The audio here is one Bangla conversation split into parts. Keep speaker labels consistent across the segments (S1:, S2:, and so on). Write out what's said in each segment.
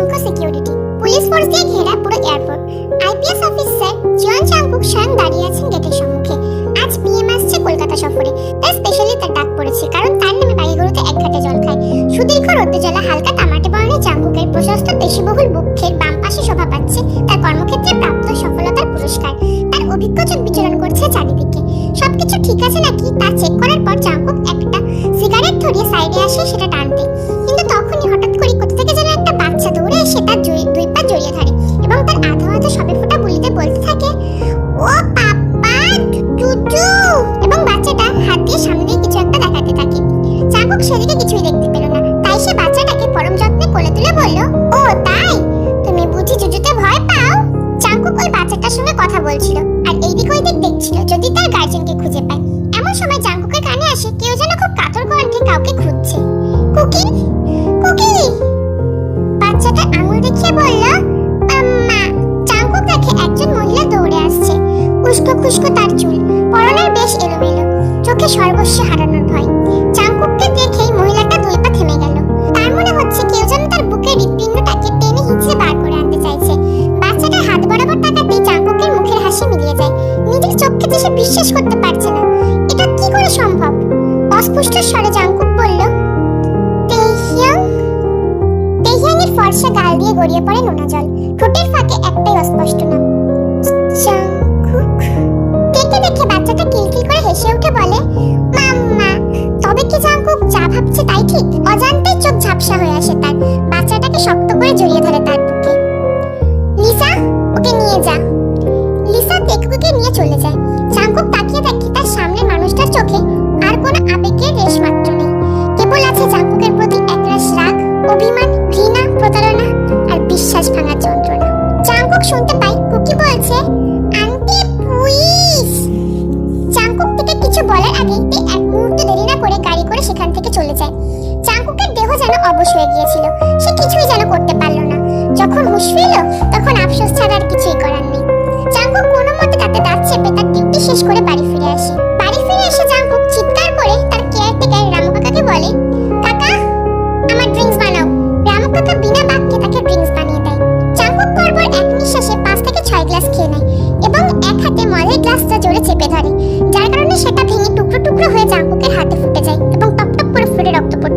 S1: অসংখ্য সিকিউরিটি, পুলিশ ফোর্স দিয়ে ঘেরা পুরো airport. IPS officer Jeon Jungkook স্বয়ং দাঁড়িয়ে আছেন গেটের সম্মুখে। আজ পিএম আসছে কলকাতা সফরে। তাই স্পেশালি তার ডাক পড়েছে, কারণ তার নামে বাড়িগুলোতে এক ঘাটে জল খায়। সুদীর্ঘ রোদ্দে জ্বালা হালকা তামাটে বর্ণের চাঙ্কুকের প্রশস্ত পেশিবহুল বুকের বাম পাশে শোভা পাচ্ছে তার কর্মক্ষেত্রে প্রাপ্ত সফলতার পুরস্কার। তার অভিজ্ঞ চোখ বিচরণ করছে চারিদিকে। সবকিছু ঠিক আছে নাকি তা চেক করার পর চাঙ্কুক একটা সিগারেট ধরিয়ে সাইডে আসে, সেটা টানতে। দৌড়ে এসে তার দুই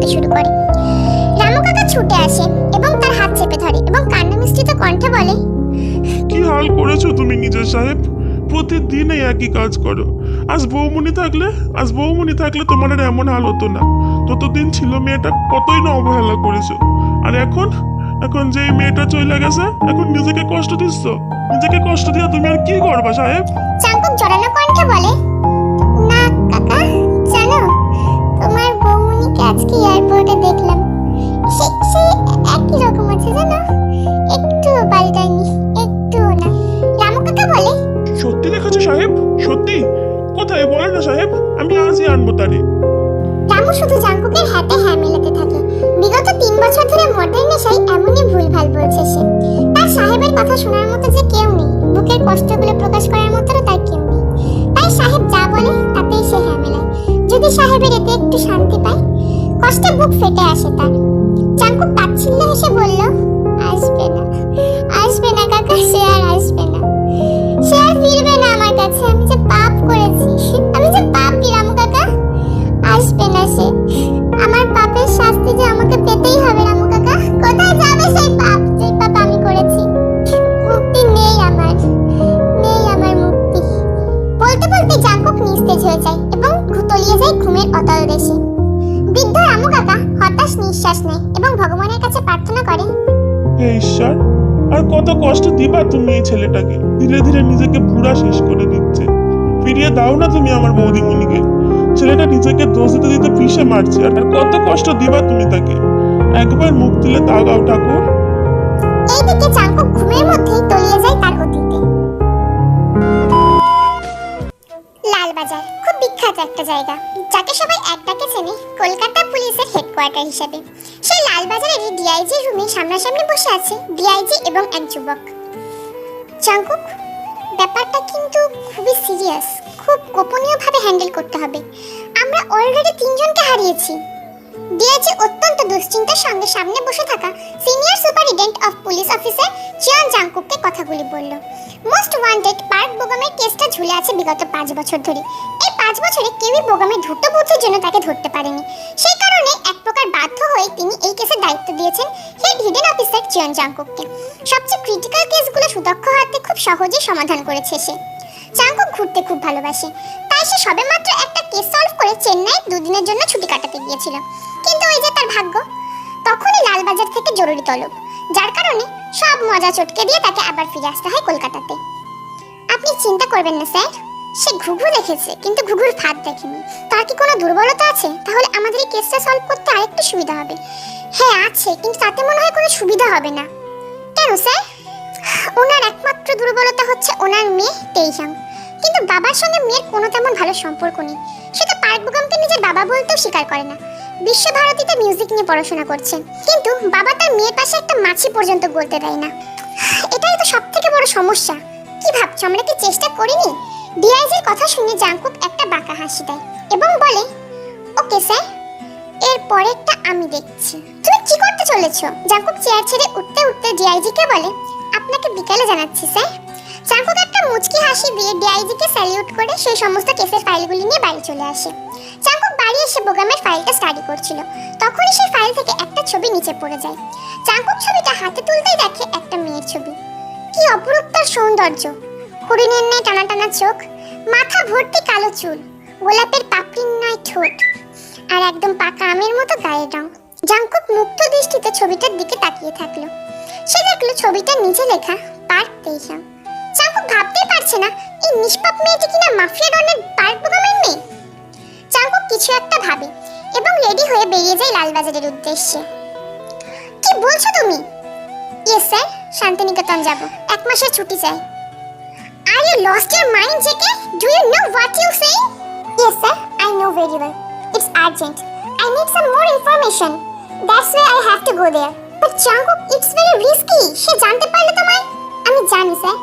S1: পড়তে শুরু করে। রামু কাকা ছুটে আসে এবং তার হাত চেপে ধরে এবং কান্না মিশ্রিত কণ্ঠে বলে
S2: কি হাল করেছ তুমি নিজের সাহেব? প্রতিদিন এই একই কাজ করো। আজ বৌমনি থাকলে আজ বৌমনি থাকলে তোমার আর এমন হাল হতো না। ততদিন ছিল মেয়েটা কতই না অবহেলা করেছ। আর এখন? এখন যে মেয়েটা চলে গেছে এখন নিজেকে কষ্ট দিচ্ছ? নিজেকে কষ্ট দিয়ে তুমি আর কি করবা সাহেব?
S1: চাঙ্কুক জড়ানো কণ্ঠে বলে না কাকা জানো বৌমনিকে আজকে এয়ারপোর্টে দেখলাম। সে সে একই রকম আছে জানো? একটু পাল্টায়নি একটুও না। রামু কাকা বলে।
S2: সত্যি দেখেছ সাহেব? সত্যি? কোথায়? বলে না সাহেব আমি আজই আনব তারে।
S1: রামু শুধু জাঙ্কুকের হাতে হ্যাঁ মেলাতে থাকে। বিগত তিন বছর ধরে মদের নেশায় এমনই ভুলভাল বলছে সে। তার সাহেবের কথা শোনার মতো যে কেউ নেই। বুকের কষ্টগুলো প্রকাশ করার মতো তার কেউ নেই। তাই সাহেব যা বলে তাতেই সে হ্যাঁ মেলায়। যদি সাহেবের এতে একটু শান্তি পায় কষ্টে বুক ফেটে আসে তার। জাঙ্কুক তাচ্ছিল্য হেসে বলল, আসবে না আসবে না কাকা, সে আর আসবে না। সে আর ফিরবে না আমার কাছে, আমি যে পাপ করেছি, আমি যে পাপি রামু কাকা। আসবে না সে, আমার পাপের শাস্তি যে আমাকে পেতেই হবে রামু কাকা। কোথায় যাবে সেই পাপ যে পাপ আমি করেছি? মুক্তি নেই আমার নেই আমার মুক্তি। বলতে বলতে জাঙ্কুক নিস্তেজ হয়ে যায় এবং তলিয়ে যায় ঘুমের অতল দেশে। বৃদ্ধ রামু কাকা হতাশ নিঃশ্বাস নেয় এবং ভগবানের কাছে প্রার্থনা করে।
S2: হে ঈশ্বর আর কত কষ্ট দিবা তুমি এই ছেলেটাকে। ধীরে ধীরে নিজেকে পুরা শেষ করে দিচ্ছে। ফিরিয়ে দাও না তুমি আমার বৌদিমণিকে। ছেলেটা নিজেকে দোষ দিতে দিতে পিষে মারছে আর কত কষ্ট দিবা তুমি তাকে। একবার মুখ তুলে তাগাও ঠাকুর।
S1: এইদিকে চাঙ্কুক ঘুমের মধ্যেই তলিয়ে বিখ্যাত একটা জায়গা, যাকে সবাই এক ডাকে চেনে কলকাতা পুলিশের হেডকোয়ার্টার হিসেবে। সেই লালবাজারেরই ডিআইজি রুমে সামনাসামনি বসে আছে ডিআইজি এবং এক যুবক। চাঙ্কুক ব্যাপারটা কিন্তু খুবই সিরিয়াস খুব গোপনীয়ভাবে হ্যান্ডেল করতে হবে। আমরা অলরেডি তিনজনকে হারিয়েছি। ডিআইজি অত্যন্ত দুশ্চিন্তার সঙ্গে সামনে বসে থাকা senior superintendent of police officer Jeon জাংকুককে কথাগুলি বলল মোস্ট ওয়ান্টেড পার্ক বোগামের কেসটা ঝুলে আছে বিগত পাঁচ বছর ধরে। পাঁচ বছরে কেউই বোগামের দ্রুত বুদ্ধির জন্য তাকে ধরতে পারেনি। সেই কারণে এক প্রকার বাধ্য হয়ে তিনি এই কেসের দায়িত্ব দিয়েছেন হেড হিডেন অফিসার চিয়ান জাংকুককে। সবচেয়ে ক্রিটিক্যাল কেসগুলো সুদক্ষ হাতে খুব সহজেই সমাধান করেছে সে। চাঙ্কুক ঘুরতে খুব ভালোবাসে। তাই সে সবেমাত্র একটা কেস সলভ করে চেন্নাই দুদিনের জন্য ছুটি কাটাতে গিয়েছিল। কিন্তু ওই যে তার ভাগ্য? তখনই লালবাজার থেকে জরুরি তলব, যার কারণে সব মজা চটকে দিয়ে তাকে আবার ফিরে আসতে হয় কলকাতাতে। আপনি চিন্তা করবেন না, স্যার। সে ঘুঘু দেখেছে, কিন্তু ঘুঘুর ফাঁদ দেখেনি। তার কি কোনো দুর্বলতা আছে? তাহলে আমাদের এই কেসটা সলভ করতে আরেকটু সুবিধা হবে। হ্যাঁ আছে, কিন্তু তাতে মনে হয় কোনো সুবিধা হবে না। কেন, স্যার? ওনার একমাত্র দুর্বলতা হচ্ছে ওনার মেয়ে তেইজাং কিন্তু বাবার সঙ্গে মেয়ের কোনো তেমন ভালো সম্পর্ক নেই। সে তো পার্ক বুকামকে নিজের বাবা বলতেও স্বীকার করে না। বিশ্বভারতীতে মিউজিক নিয়ে পড়াশোনা করছে কিন্তু বাবা তার মেয়ের পাশে একটা মাছি পর্যন্ত বলতে দেয় না। এটাই তো সব থেকে বড় সমস্যা। কি ভাবছ, আমরা কি চেষ্টা করিনি? ডিআইজির কথা শুনে জাংকুক একটা বাঁকা হাসি দেয় এবং বলে, ওকে, স্যার, এর পরেরটা আমি দেখছি। তুমি কি করতে চলেছো? জাংকুক চেয়ার ছেড়ে উঠতে উঠতে ডিআইজি কে বলে, আপনাকে বিকালে জানাচ্ছি, স্যার। জাংকুক একটা মুচকি হাসি দিয়ে ডিআইজি কে স্যালিউট করে সেই সমস্ত কেসের ফাইলগুলি নিয়ে বাড়ি চলে আসে। জাংকুক বাড়ি এসে বোগামের ফাইলটা স্টাডি করছিল। তখনই সেই ফাইল থেকে একটা ছবি নিচে পড়ে যায়। জাংকুক ছবিটা হাতে তুলতেই দেখে একটা মেয়ের ছবি। কি অপরূপ তার সৌন্দর্য! হরিণের ন্যায় টানা টানা চোখ, মাথা ভর্তি কালো চুল, গোলাপের পাপড়ির ন্যায় ঠোঁট, আর একদম পাকা আমের মতো গায়ের রং। জাংকুক মুক্ত দৃষ্টিতে ছবিটার দিকে তাকিয়ে থাকল। সে দেখল ছবিটার নিচে লেখা, পার্ক তেইশাম। জাংকুক ভাবতেই পারছে না, এই নিষ্পাপ মেয়েটি কিনা মাফিয়া ডনের পার্ক বোগামের মেয়ে? জাংকুক কিছু একটা ভাবে এবং রেডি হয়ে বেরিয়ে যায় লালবাজারের উদ্দেশ্যে। কি বলছো তুমি? ইয়েস স্যার, শান্তিনিকেতন যাব। এক মাসের ছুটি চাই। Are you lost your mind JK do you know what you saying yes sir I know very well it's urgent I need some more information that's way I have to go there but Jungkook it's very risky সে জানতে পারলে তোমায় আমি জানি স্যার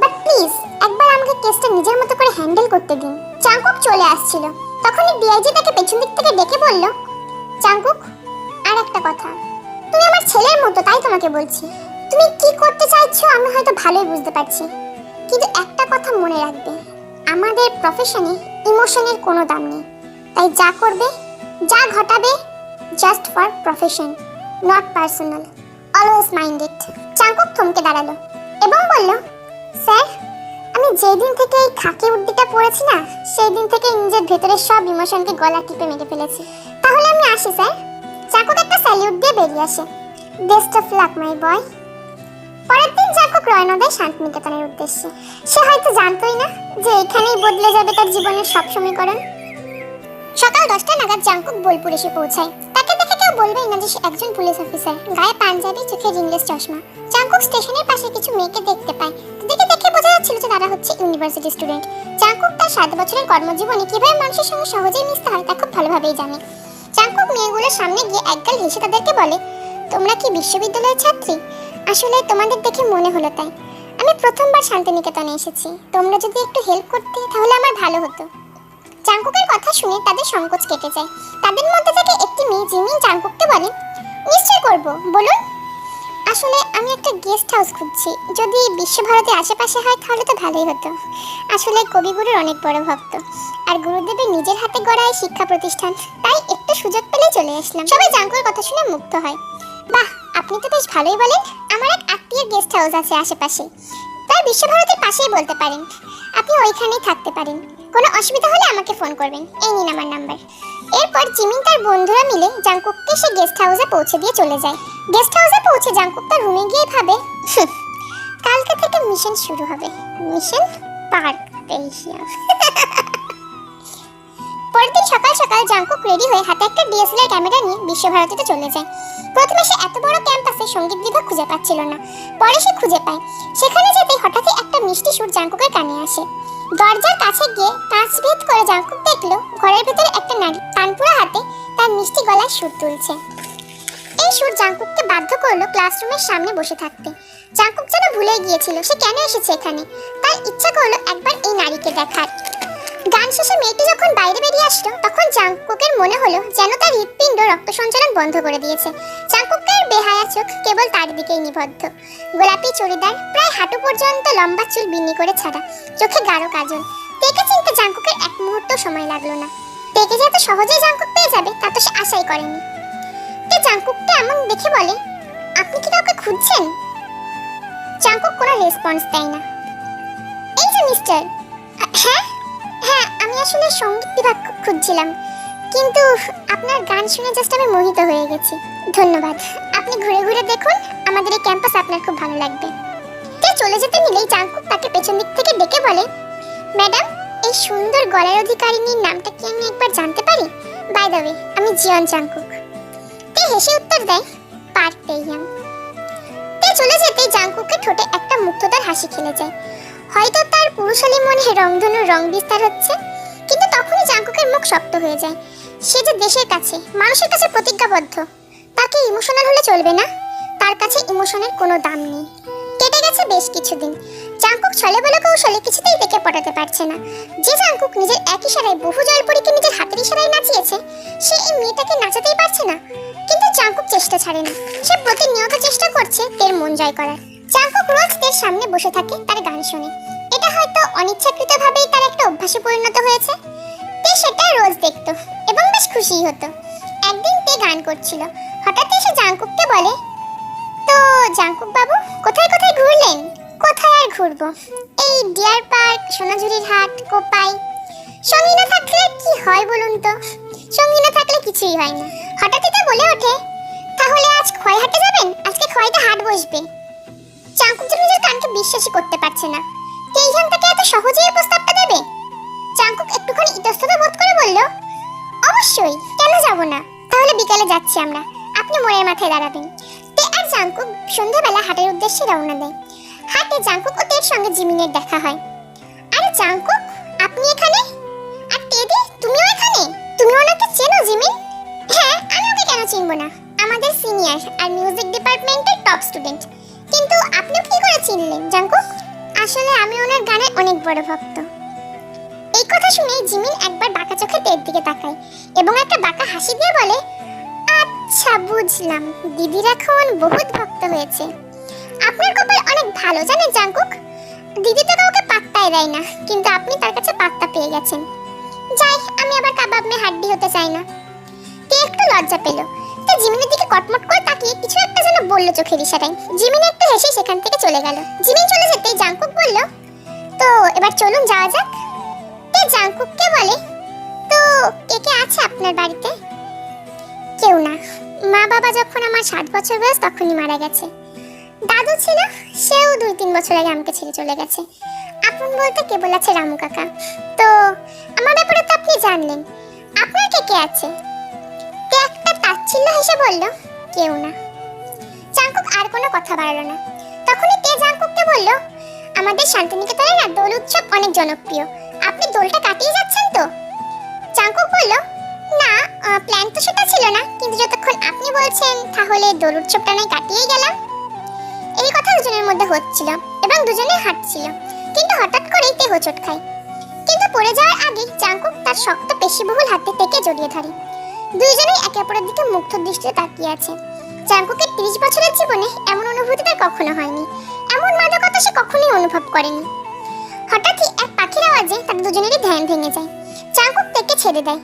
S1: বাট প্লিজ একবার আমাকে কেসটা নিজের মতো করে হ্যান্ডেল করতে দিন। চাঙ্কুক চলে আসছিল। তখনই ডিআইজি তাকে পেছন দিক থেকে ডেকে বলল চাঙ্কুক আর একটা কথা। তুমি আমার ছেলের মতো, তাই তোমাকে বলছি। তুমি কি করতে চাইছো আমি হয়তো ভালোই বুঝতে পারছি। কিন্তু একটা কথা মনে রাখবে, আমাদের প্রফেশনে ইমোশনের কোনো দাম নেই। তাই যা করবে, যা ঘটাবে just for profession not personal always minded Jungkook থমকে দাঁড়াল এবং বলল, স্যার, আমি যেদিন থেকে এই খাকি উর্দিটা পড়েছি না সেই দিন থেকে নিজের ভেতরের সব ইমোশনকে গলা টিপে মেরে ফেলেছি। তাহলে আমি আসি, স্যার। চাকুক একটা স্যালিউট দিয়ে বেরিয়ে আসে। Best of luck my boy পরের দিন জাকুক রওনা শান্তিনিকেতনের উদ্দেশ্যে। সে হয়তো জানতোই না যে এখানেই বদলে যাবে তার জীবনের সব সমীকরণ। সকাল দশটা নাগাদ জাংকুক বোলপুর এসে পৌঁছায়। তাকে দেখে কেউ বলবেই না যে সে একজন পুলিশ অফিসার। গায়ে পাঞ্জাবি, চোখে রিংলেস চশমা। জাংকুক স্টেশনের পাশে কিছু মেয়েকে দেখতে পায়। তাদেরকে দেখে বোঝা যাচ্ছিল যে তারা হচ্ছে ইউনিভার্সিটি স্টুডেন্ট। জাংকুক তার সাত বছরের কর্মজীবনে কীভাবে মানুষের সঙ্গে সহজেই মিশতে হয় তা খুব ভালোভাবেই জানে। জাংকুক মেয়েগুলোর সামনে গিয়ে একগাল হেসে তাদেরকে বলে, তোমরা কি বিশ্ববিদ্যালয়ের ছাত্রী? আসলে তোমাদের দেখে মনে হলো তাই। আমি প্রথমবার শান্তিনিকেতনে এসেছি। তোমরা যদি একটু হেল্প করতে, তাহলে আমার ভালো হতো। চাঙ্কুকের কথা শুনে তাদের সংকোচ কেটে যায়। তাদের মধ্যে থেকে একটি মেয়ে জিমিন চাঙ্কুককে বলে নিশ্চয় করব, বলুন। আসলে আমি একটা গেস্ট হাউস খুঁজছি। যদি বিশ্বভারতী আশেপাশে হয়, তাহলে তো ভালোই হতো। আসলে কবিগুরুর অনেক বড় ভক্ত। আর গুরুদেবের নিজের হাতে গড়া শিক্ষা প্রতিষ্ঠান তাই একটু সুযোগ পেলে চলে আসলাম। সবাই জাঙ্কুর কথা শুনে মুগ্ধ হয়। বাহ আপনি তো বেশ ভালোই বলেন, আমার এক আত্মীয়ের গেস্ট হাউস আছে আশেপাশে। তাই বিশ্বভারতীর পাশেই বলতে পারেন। আপনি ওইখানেই থাকতে পারেন। কোনো অসুবিধা হলে আমাকে ফোন করবেন। এই নিন আমার নাম্বার এরপর জিমিন তার বন্ধুরা মিলে জাংকুককে সে গেস্ট হাউসে পৌঁছে দিয়ে চলে যায়। গেস্ট হাউসে পৌঁছে জাংকুক তার রুমে গিয়ে ভাবে কালকে থেকে মিশন শুরু হবে। মিশন পার্ক পেয়েছিলাম পরের দিন সকাল সকাল জাংকুক রেডি হয়ে হাতে একটা ডিএসএলআর ক্যামেরা নিয়ে বিশ্বভারতীতে চলে যায়। প্রথমে সে এত বড় ক্যাম্পাসে সংগীত বিভাগ খুঁজে পাচ্ছিল না। পরে সে খুঁজে পায়। সেখানে যেতে হঠাৎই একটা মিষ্টি সুর জাংকুকের কানে আসে। দরজার কাছে গিয়ে কাঁচ ভেদ করে জাংকুক দেখল, ঘরের ভেতরে একটা নারী কানপুরা হাতে তার মিষ্টি গলায় সুর তুলছে। এই সুর জাংকুককে বাধ্য করল ক্লাসরুমের সামনে বসে থাকতে। জাংকুক যেন ভুলে গিয়েছিল, সে কেন এসেছে এখানে? তার ইচ্ছা করল একবার এই নারীকে দেখার। গান শেষে মেয়েটি যখন বাইরে বেরিয়ে আসলো, তখন জাংকুকের মনে হলো যেন তার হৃৎপিণ্ড রক্ত সঞ্চালন বন্ধ করে দিয়েছে। জাংকুকের বেহায়া চোখ কেবল তার দিকেই নিবদ্ধ। গোলাপি চুড়িদার, প্রায় হাঁটু পর্যন্ত লম্বা চুল বিন্নি করে ছাড়া চোখে গাঢ় কাজল। তেকে চিনতে জাংকুকের এক মুহূর্ত সময় লাগল না। তেকে যে এত সহজেই জাংকুক পেয়ে যাবে, তা তো সে আশাই করেনি। তে জাংকুককে এমন দেখে বলে, আপনি কি কাউকে খুঁজছেন? জাংকুক কোনো রেসপন্স দেয় না। এই যে মিস্টার হ্যাঁ? হ্যাঁ আমি আসলে সংগীত বিভাগ খুঁজছিলাম। কিন্তু আপনার গান শুনে জাস্ট আমি মোহিত হয়ে গেছি। ধন্যবাদ। আপনি ঘুরে ঘুরে দেখুন, আমাদের এই ক্যাম্পাস আপনার খুব ভালো লাগবে। তে চলে যেতে নিলেই জাংকুক তাকে পেছন দিক থেকে ডেকে বলে, ম্যাডাম, এই সুন্দর গলার অধিকারিনীর নামটা কি আমি একবার জানতে পারি? বাই দ্য ওয়ে আমি জিয়ন জাংকুক তে হেসে উত্তর দেয় পার্ক তেইয়াং তে চলে যেতেই জাংকুকের ঠোঁটে একটা মুক্ততার হাসি খেলে যায়। হয়তো তার পুরুষালী মনে রংধনুর রং বিস্তার হচ্ছে, কিন্তু তখনই জাংকুকের মুখ শক্ত হয়ে যায়। সে যে দেশের কাছে, মানুষের কাছে প্রতিজ্ঞাবদ্ধ তাকে ইমোশনাল হলে চলবে না? তার কাছে ইমোশনের কোনো দাম নেই। কেটে গেছে বেশ কিছুদিন। জাংকুক ছলে বলে কৌশলে কিছুতেই দেখে পটাতে পারছে না। যে জাংকুক নিজের এক ইশারায় বহু জলপরীকে নিজের হাতের ইশারায় নাচিয়েছে, সে এই মেয়েটাকে নাচাতেই পারছে না। কিন্তু জাংকুক চেষ্টা ছাড়ে না। সে প্রতিনিয়ত চেষ্টা করছে তের মন জয় করার। জাংকুক রোজ তের সামনে বসে থাকে তার গান শুনে। এটা হয়তো অনিচ্ছাকৃতভাবেই তার একটা অভ্যাসে পরিণত হয়েছে। তে সেটা রোজ দেখতো এবং বেশ খুশি হতো। একদিন তে গান করছিল। হঠাৎ এসে জাংকুককে বলে, তো জাংকুক বাবু কোথায় কোথায় ঘুরলেন? কোথায় আর ঘুরবো? এই ডিয়ার পার্ক, সোনাঝুরির হাট, কোপাই। সঙ্গী না থাকলে কি হয় বলুন তো? সঙ্গী না থাকলে কিছুই হয় না। হঠাৎই তো বলে ওঠে, তাহলে আজ খয় হাটে যাবেন? আজকে খয়তে হাট বসবে। চাঙ্কুক নিজের কানকে বিশ্বাসই করতে পারছে না। তেইহান তাকে এত সহজেই এই প্রস্তাবটা দেবে? চাঙ্কুক একটুখানি ইতস্ততা বোধ করে বলল, অবশ্যই, কেন যাব না? তাহলে বিকালে যাচ্ছি আমরা। আপনি মোড়ের মাথায় দাঁড়াবেন। তে আর জাংকুক সন্ধ্যাবেলা হাটের উদ্দেশ্যে রওনা দেয়। হাটে জাংকুক ও তের সঙ্গে জিমিনের দেখা হয়। আরে জাংকুক আপনি এখানে? আর টেডি তুমিও এখানে? তুমি ওনাকে চেনো, জিমিন? হ্যাঁ আমি ওকে কেন চিনবো না? আমাদের সিনিয়র আর মিউজিক ডিপার্টমেন্টের টপ স্টুডেন্ট। কিন্তু আপনি কি করে চিনলেন জাংকুক আসলে আমি ওনার গানের অনেক বড় ভক্ত। এই কথা শুনে জিমিন একবার বাঁকা চোখে তের দিকে তাকায় এবং একটা বাঁকা হাসি দিয়ে বলে আচ্ছা বুঝলাম। দিদির এখন বহুত ভক্ত হয়েছে। আপনার কপাল অনেক ভালো, জানেন জাংকুক দিদি তো কাউকে পাত্তাই দেয় না, কিন্তু আপনি তার কাছে পাত্তা পেয়ে গেছেন। যাই, আমি আবার কাবাব মে হাড্ডি হতে চাই না। তে একটু লজ্জা পেল। তে জিমিনের দিকে কটমট করে তাকিয়ে বলল চোখের ইশারায়। জিমিন একটু হেসে সেখান থেকে চলে গেল। জিমিন চলে যেতেই জাংকুক বলল, তো এবার চলুন যাওয়া যাক। তে জাংকুককে বলে, তো কে কে আছে আপনার বাড়িতে? কেউ না। মা বাবা যখন আমার সাত বছর বয়স তখনই মারা গেছে। দাদু ছিল, সেও দুই তিন বছর আগে আমাকে ছেড়ে চলে গেছে। আপন বলতে কেবল আছে রামু কাকা। তো আমার ব্যাপারে তো আপনি জানলেন। আপনার কে কে আছে? তে একটা তাচ্ছিল্য হেসে বলল, কেউ না। জাংকুক আর কোনো কথা বাড়ালো না। তখনই তে জাংকুককে বলল, আমাদের শান্তিনিকেতনে না দোল উৎসব অনেক জনপ্রিয়। আপনি দোলটা কাটিয়ে যাচ্ছেন তো? জাংকুক বলল, না প্ল্যান তো সেটা ছিল না। কিন্তু যতক্ষণ আপনি বলছেন, তাহলে দোল উৎসবটা নয় কাটিয়েই গেলাম। এই কথা দুজনের মধ্যে হচ্ছিল এবং দুজনে হাঁটছিল। কিন্তু হঠাৎ করেই তে হোঁচট খায় কিন্তু পড়ে যাওয়ার আগে জাংকুক তার শক্ত পেশিবহুল হাতে থেকে জড়িয়ে ধরে। দুইজনেই একে অপরের দিকে মুগ্ধ দৃষ্টিতে তাকিয়ে আছে। জাংকুকের তিরিশ বছরের জীবনে এমন অনুভূতি তার কখনো হয়নি। এমন মাদকতা সে কখনোই অনুভব করেনি। হঠাৎই এক পাখির আওয়াজে তাদের দুজনেরই ধ্যান ভেঙে যায়। জাংকুক তেকে ছেড়ে দেয়।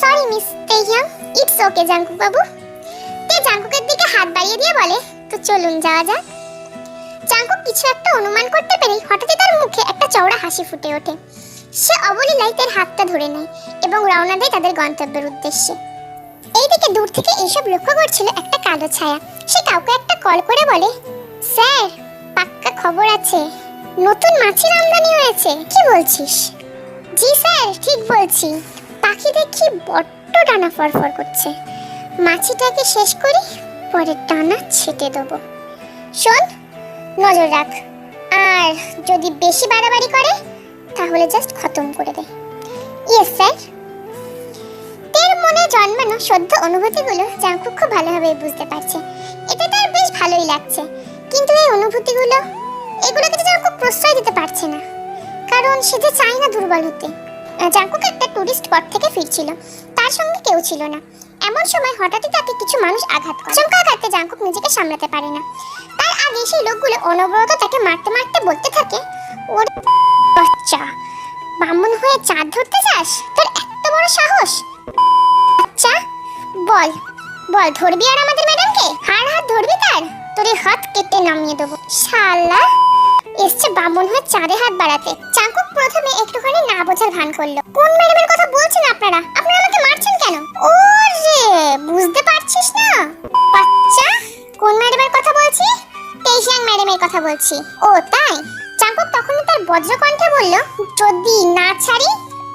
S1: Sorry miss Taehyung it's okay Jungkook বাবু তে জাংকুকের দিকে হাত বাড়িয়ে দিয়ে বলে, তো চলুন, যাওয়া যাক। জাংকুক কিছু একটা অনুমান করতে পেরে হঠাৎই তার মুখে একটা চওড়া হাসি ফুটে ওঠে। সে অবলীলায় তার হাতটা ধরে নেয় এবং রওনা দেয় তাদের গন্তব্যের উদ্দেশ্যে। এইদিকে দূর থেকে এসব লক্ষ্য করছিল একটা কালো ছায়া। সে কাউকে একটা কল করে বলে, স্যার, পাক্কা খবর আছে। নতুন মাছের আমদানি হয়েছে। কি বলছিস? জি স্যার, ঠিক বলছি। পাখি দেখি বড্ড ডানা ফরফর করছে। মাছিটাকে শেষ করি পরে ডানা ছেটে দেবো। শোন, নজর রাখ। আর যদি বেশি বাড়াবাড়ি করে, তাহলে জাস্ট খতম করে দে। Yes, sir. মনে জন্মানো সদ্য অনুভূতিগুলো জাংকুক খুব ভালোভাবে বুঝতে পারছে। এতে তার বেশ ভালোই লাগছে। কিন্তু এই অনুভূতিগুলো, এগুলোকে তো জাংকুক প্রশ্রয় দিতে পারছে না। কারণ সে যে চায় না দুর্বল হতে। জাঙ্কুক একটা টুরিস্ট স্পট থেকে ফিরছিল। তার সঙ্গে কেউ ছিল না। এমন সময় হঠাৎই তাকে কিছু মানুষ আঘাত করে। চমকা আঘাতে জাঙ্কুক নিজেকে সামলাতে পারে না। তার আগে সেই লোকগুলো অনবরত তাকে মারতে মারতে বলতে থাকে, ওর বাচ্চা, বামন হয়ে চাঁদ ধরতে যাস? তোর এত বড় সাহস? বল বল, ধরবি আর আমাদের ম্যাডামকে? হার হাত ধরবি তার? তোর হাত কেটে নামিয়ে দেবো। শালা। এসছে বামন হয়ে চাঁদে হাত বাড়াতে। চাঙ্কুক প্রথমে একটুখানি না বোঝার ভান করল। কোন ম্যাডামের কথা বলছেন আপনারা? আপনারা আমাকে মারছেন কেন? ও রে বুঝতে পারছিস না? বাচ্চা, কোন ম্যাডামের কথা বলছি? তেইশিয়াং ম্যাডামের কথা বলছি। ও, তাই? চাঙ্কুক তখন তার বজ্রকণ্ঠে বলল, যদি না ছাড়ি,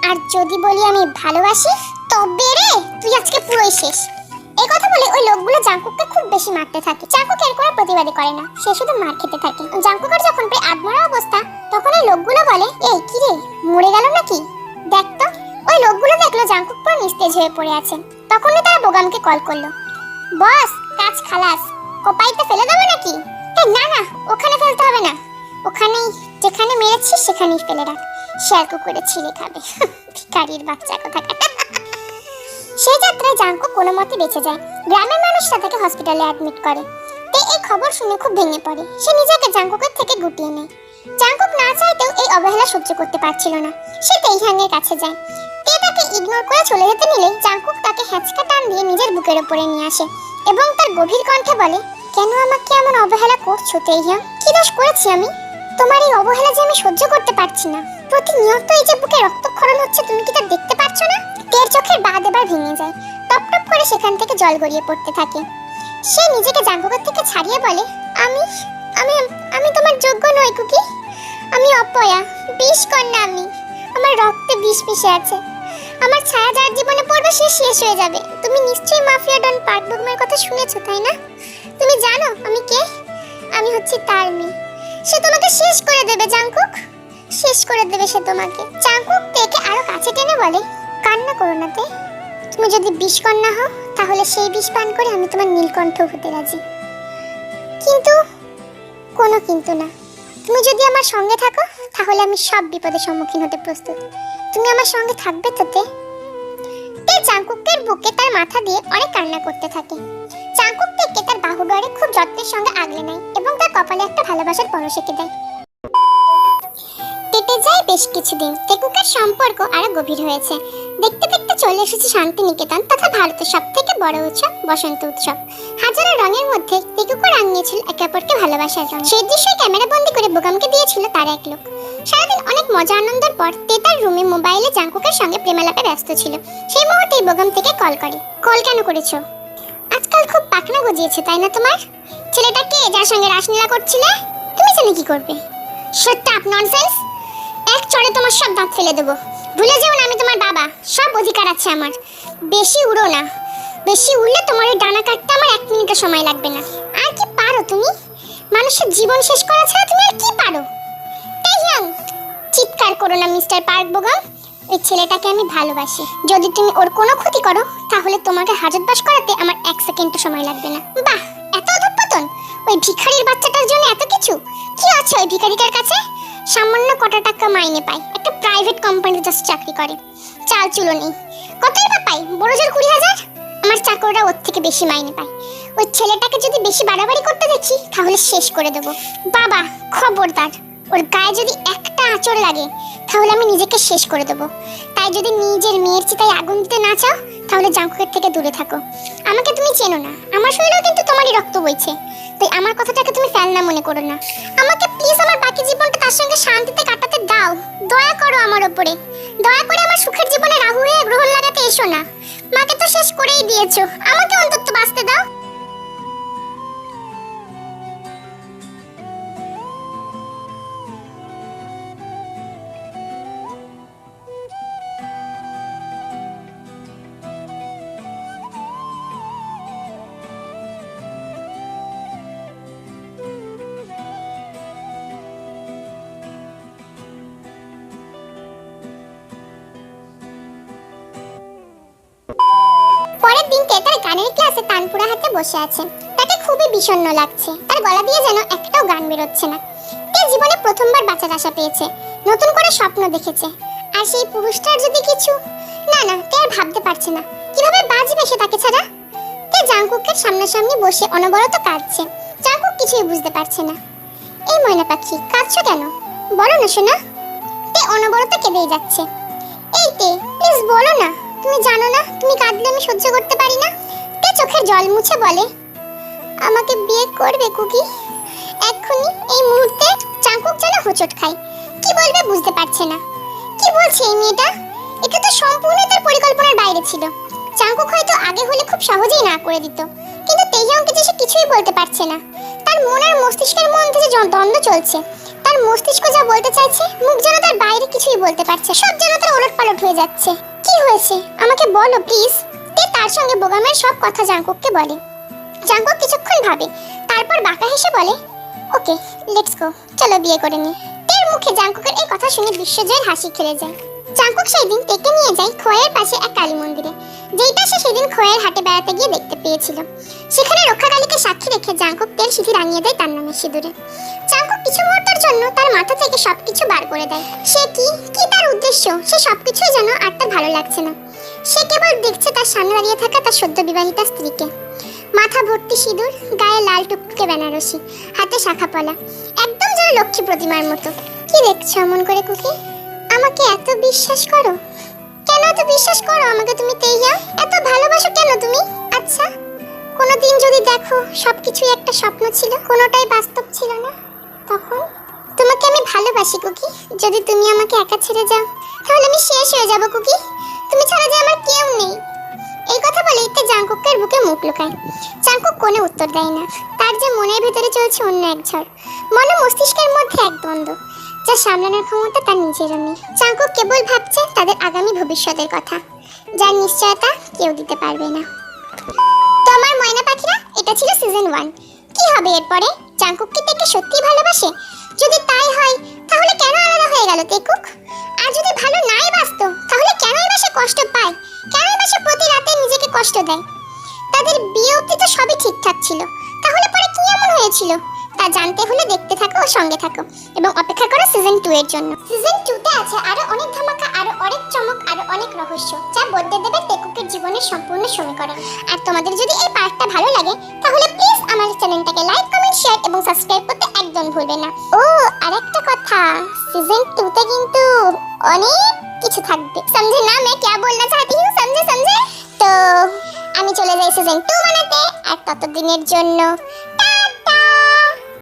S1: আর যদি বলি আমি ভালোবাসি তবে রে, তুই আজকে পুরোই শেষ। এই কথা বলে ওই লোকগুলো জাঙ্কুককে খুব বেশি মারতে থাকে। জাঙ্কুক এর কোনো প্রতিবাদই করে না। সে শুধু মার খেতে থাকে। জাঙ্কুকের যখন প্রায় আধমরা অবস্থা, তখন ওই লোকগুলো বলে, এই, কি রে, মরে গেল নাকি? দেখ তো, ওই লোকগুলো দেখল জাঙ্কুক পুরো নিস্তেজ হয়ে পড়ে আছে। তখনই তারা বোগামকে কল করল। বস, কাজ খালাস। কোপাইতে ফেলে দেবো নাকি? না না, ওখানে ফেলতে হবে না। ওখানেই, যেখানে মেরেছিস, সেখানেই ফেলে রাখ। শেয়ার কুকুরে ছিলে খাবে। ভিকারির বাচ্চা কথা সেই যাত্রায় জাঙ্কু কোনো মতে বেঁচে যায়। গ্রামের মানুষরা তাকে হসপিটালে অ্যাডমিট করে। তে এই খবর শুনে খুব ভেঙে পড়ে। সে নিজেকে জাঙ্কুকের থেকে গুটিয়ে নেয়। জাঙ্কুক না চাইতেও এই অবহেলা সহ্য করতে পারছিল না। সে তেইহাংয়ের কাছে যায়। তে তাকে ইগনোর করে চলে যেতে নিলে জাঙ্কুক তাকে হ্যাঁচকা টান দিয়ে নিজের বুকের উপরে নিয়ে আসে এবং তার গভীর কণ্ঠে বলে, কেন আমাকে এমন অবহেলা করছ তেইহাং? কি দোষ করেছি আমি? তোমার এই অবহেলা যে আমি সহ্য করতে পারছি না। প্রতিনিয়ত এই যে বুকে রক্তক্ষরণ হচ্ছে, তুমি কি তা দেখতে পাচ্ছ না? তের চোখের বাদ এবার ভেঙে যায়। টপ টপ করে সেখান থেকে জল গড়িয়ে পড়তে থাকে। সে নিজেকে জাঙ্গকর থেকে ছাড়িয়ে বলে, আমি আমি আমি তোমার যোগ্য নই, কুকি। আমি অপয়া, বিষ কন্যা আমি। আমার রক্তে বিষ মিশে আছে। আমার ছায়া যার জীবনে পড়বে, সে শেষ হয়ে যাবে। তুমি নিশ্চয়ই মাফিয়া ডন পার্ক বুকমের কথা শুনেছো, তাই না? তুমি জানো আমি কে? আমি হচ্ছি তার মেয়ে। সে তোমাকে শেষ করে দেবে, জাঙ্কুক। শেষ করে দেবে সে তোমাকে। চাঙ্কুক তেকে আরও কাছে টেনে বলে কান্না করো না তে। তুমি যদি বিষকন্যা হও, তাহলে সেই বিষ পান করে আমি তোমার নীলকণ্ঠ হতে রাজি। কিন্তু, কোনো কিন্তু না। তুমি যদি আমার সঙ্গে থাকো, তাহলে আমি সব বিপদের সম্মুখীন হতে প্রস্তুত। তুমি আমার সঙ্গে থাকবে তো তে? চাঙ্কুকের বুকে তার মাথা দিয়ে অনেক কান্না করতে থাকে। চাঙ্কুক থেকে তার বাহু ডরে খুব যত্নের সঙ্গে আগলে নেয় এবং তার কপালে একটা ভালোবাসার পরশ এঁকে দেয়। কেটে যায় বেশ কিছুদিন। তেকুকের সম্পর্ক আরও গভীর হয়েছে। দেখতে দেখতে চলে এসেছে শান্তিনিকেতন তথা ভারতের সব থেকে বড় উৎসব, বসন্ত উৎসব। হাজারো রঙের মধ্যে তেকুকো রাঙিয়েছিল একে অপরকে ভালোবাসার রং সেই দৃশ্যই ক্যামেরা বন্দি করে বোগামকে দিয়েছিল তার এক লোক। সারাদিন অনেক মজা আনন্দের পর তে তার রুমে মোবাইলে জাঙ্কুকের সঙ্গে প্রেমালাপে ব্যস্ত ছিল। সেই মুহূর্তেই বোগাম থেকে কল করে, কল কেন করেছ? আজকাল খুব পাকনা গজিয়েছে, তাই না তোমার? ছেলেটা কে যার সঙ্গে রাসলীলা করছিলে? তুমি জানি কি করবে? সত্যি, আপ ননসেন্স এক চড়ে তোমার সব দাঁত ফেলে দেবো। ভুলে যেও না আমি তোমার বাবা। সব অধিকার আছে আমার। বেশি উড়ো না। বেশি উড়লে তোমার ওই ডানা কাটতে আমার এক মিনিটও সময় লাগবে না। আর কি পারো তুমি? মানুষের জীবন শেষ করা ছাড়া তুমি আর কি পারো? তেহিয়াং চিৎকার করো না, মিস্টার পার্ক বোগাম। ওই ছেলেটাকে আমি ভালোবাসি। যদি তুমি ওর কোনো ক্ষতি করো, তাহলে তোমাকে হাজতবাস করাতে আমার এক সেকেন্ডও সময় লাগবে না। বাহ, এত অধঃপতন। ওই ভিখারির বাচ্চাটার জন্য এত কিছু? কি আছে ওই ভিখারিটার কাছে? সামান্য কটা টাকা মাইনে পায়। একটা প্রাইভেট কোম্পানিতে জাস্ট চাকরি করে। চাল চুলো নেই। কতই বা পাই? বড় জোর কুড়ি হাজার? আমার চাকররা ওর থেকে বেশি মাইনে পায়। ওই ছেলেটাকে যদি বেশি বাড়াবাড়ি করতে দেখি, তাহলে শেষ করে দেবো। বাবা, খবরদার। ওর গায়ে যদি একটা আঁচড় লাগে, তাহলে আমি নিজেকে শেষ করে দেবো। তাই যদি নিজের মেয়ের চিতায় আগুন দিতে না চাও তাহলে জাঙ্কুকের থেকে দূরে থাকো। আমাকে তুমি চেনো না। আমার শরীরেও কিন্তু তোমারই রক্ত বইছে। তাই আমার কথাটাকে তুমি ফেল না মনে করো না। আমাকে প্লিজ আমার বাকি জীবনটা তার সঙ্গে শান্তিতে কাটাতে দাও। দয়া করো আমার ওপরে। দয়া করে আমার সুখের জীবনে রাহু হয়ে গ্রহণ লাগাতে এসো না। মাকে তো শেষ করেই দিয়েছ। আমাকে অন্তত বাঁচতে দাও। বসে আছে। তাকে খুবই বিষণ্ণ লাগছে। তার গলা দিয়ে যেন একটাও গান বেরোচ্ছে না। তে জীবনে প্রথমবার বাঁচার আশা পেয়েছে? নতুন করে স্বপ্ন দেখেছে। আর সেই পুরুষটার যদি কিছু? না না তে আর ভাবতে পারছে না। কীভাবে বাঁচবে সে তাকে ছাড়া? তে জাঙ্কুকের সামনাসামনি বসে অনবরত কাঁদছে? জাঙ্কুক কিছুই বুঝতে পারছে না। এই ময়না পাখি, কাঁদছো কেন? বলো না শোনা তে অনবরত কেঁদেই যাচ্ছে। এই তে প্লিজ বলো না। তুমি জানো না, তুমি কাঁদলে আমি সহ্য করতে পারি না। চোখের জল মুছে বলে, আমাকে বিয়ে করবে কুকি? এক্ষুনি এই মুহূর্তে চাকুক যেন হোঁচট খায়। কি বলবে বুঝতে পারছে না। কি বলছে এই মেয়েটা? এটা তো সম্পূর্ণ তার পরিকল্পনার বাইরে ছিল। চাঙ্কুক হয়তো আগে হলে খুব সহজেই না করে দিত, কিন্তু তেহিয়ংকে যে সে কিছুই বলতে পারছে না। তার মন আর মস্তিষ্কের মধ্যে যে দ্বন্দ্ব চলছে, তার মস্তিষ্ক যা বলতে চাইছে, মুখ যেন তার বাইরে কিছুই বলতে পারছে সব যেন তার ওলট পালট হয়ে যাচ্ছে। কি হয়েছে? আমাকে বলো, প্লিজ। তার সঙ্গে বোগামের সব কথা জাঙ্কুককে বলে। জাঙ্কুক কিছুক্ষণ ভাবে, তারপর বাঁকা হেসে বলে, ওকে লেটস গো চলো বিয়ে করে নি। তের মুখে জাঙ্কুকের এই কথা শুনে বিশ্বজয়ের হাসি খেলে যায়। জাঙ্কুক সেই দিন তেকে নিয়ে যায় খোয়ের পাশে এক কালী মন্দিরে, যেইটা সে সেদিন খোয়ের হাটে বেড়াতে গিয়ে দেখতে পেয়েছিল। সেখানে রক্ষাকালীকে সাক্ষী রেখে জাঙ্কুক তেল সিঁথি রাঙিয়ে দেয় তার নামে সিঁদুরে। জাঙ্কুক কিছু মুহূর্তের জন্য তার মাথা থেকে সবকিছু বার করে দেয়। সে কি কি তার উদ্দেশ্য? সে সবকিছুই যেন আর তার ভালো লাগছে না। সে কেবল দেখছে তার সামনে দাঁড়িয়ে থাকা তার সদ্য বিবাহিতা স্ত্রীকে। মাথা ভর্তি সিঁদুর, গায়ে লাল টুকটুকে বেনারসি, হাতে শাখা পলা একদম যেন লক্ষ্মী প্রতিমার মতো। কি দেখছ এমন করে কুকি? আমাকে এত বিশ্বাস করো? কেন এত বিশ্বাস করো আমাকে তুমি তেইয়া? এত ভালোবাসো কেন তুমি? আচ্ছা কোনোদিন যদি দেখো সবকিছুই একটা স্বপ্ন ছিল, কোনোটাই বাস্তব ছিল না, তখন? তোমাকে আমি ভালোবাসি কুকি। যদি তুমি আমাকে একা ছেড়ে যাও, তাহলে আমি শেষ হয়ে যাব কুকি। তুমি ছাড়া যে আমার কেউ নেই। এই কথা বলে ইতে জাঙ্কুকের বুকে মুখ লুকায়। জাঙ্কুক কোনো উত্তর দেয় না। তার যে মনের ভেতরে চলছে অন্য এক ঝড়। মন মস্তিষ্কের মধ্যে এক দ্বন্দ্ব। যা সামলানোর ক্ষমতা তার নিজেরও নেই। জাঙ্কুক কেবল ভাবছে তাদের আগামী ভবিষ্যতের কথা। যার নিশ্চয়তা কেউ দিতে পারবে না। তো আমার ময়না পাখিরা, এটা ছিল সিজন ওয়ান কি হবে এরপরে? জাঙ্কুক কি তেকে সত্যি ভালোবাসে? যদি তাই হয়, তাহলে কেন আলাদা হয়ে গেল তেকুক কষ্ট পায়। কেনই বা প্রতি রাতে নিজেকে কষ্ট দেয়? তাদের বিয়ে অবধি তো সবই ঠিকঠাক ছিল। তাহলে পরে কি এমন হয়েছিল? তা জানতে হলে দেখতে থাকো ও সঙ্গে থাকো এবং অপেক্ষা করো সিজন টু এর জন্য। সিজন টু তে আছে আরও অনেক ধামাকা, আরও অনেক চমক, আরও অনেক রহস্য, যা বদলে দেবে তেকুকের জীবনের সম্পূর্ণ সমীকরণ। আর তোমাদের যদি এই পার্টটা ভালো লাগে, তাহলে প্লিজ আমার চ্যানেলটাকে লাইক কমেন্ট শেয়ার এবং সাবস্ক্রাইব করতে একদম ভুলবে না ও আরেকটা কথা সিজন টু তে কিন্তু অনেক কিছু থাকবে সমঝে না मैं क्या बोलना चाहती हूँ समझे समझे তো আমি চলে যাই সিজন টু বানাতে আর ততদিনের জন্য